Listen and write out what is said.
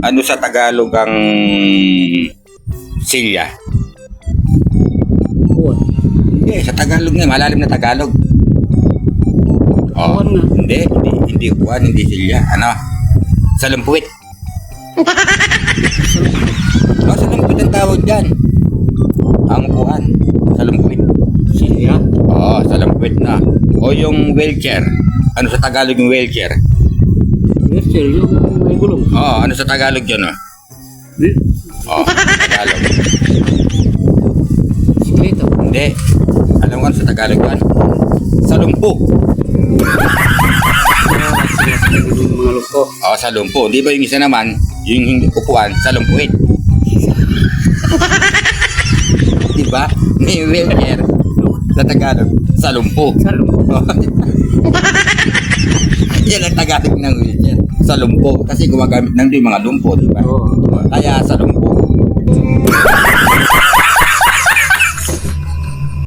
ano sa Tagalog ang silya? Kuwan. Hindi, sa Tagalog nga, malalim na Tagalog. Oh, hindi, hindi, hindi kuwan, hindi silya. Ano? Salampuit. oh, salampuit ang tawag dyan. Ang kuwan, salampuit. Silya. Oo, salampuit na. O yung wheelchair. Ano sa Tagalog yung wheelchair? Sir. Yung gulong. Oo, ano sa Tagalog yun, oh? Di- Oo, Tagalog. Sikleta. Hindi. Alam mo ano sa Tagalog. Ah, sila sa gulong mga loko. Oo, salumpo. Di ba yung isa naman, yung hindi upuan, salumpuit. di ba? May wheelchair sa Tagalog, salumpo. Salo. Yan ang Tagalog ng wheelchair. Salumpo. Kasi gumagamit ng yung mga lumpo, di ba? Oo. Kaya salumpo.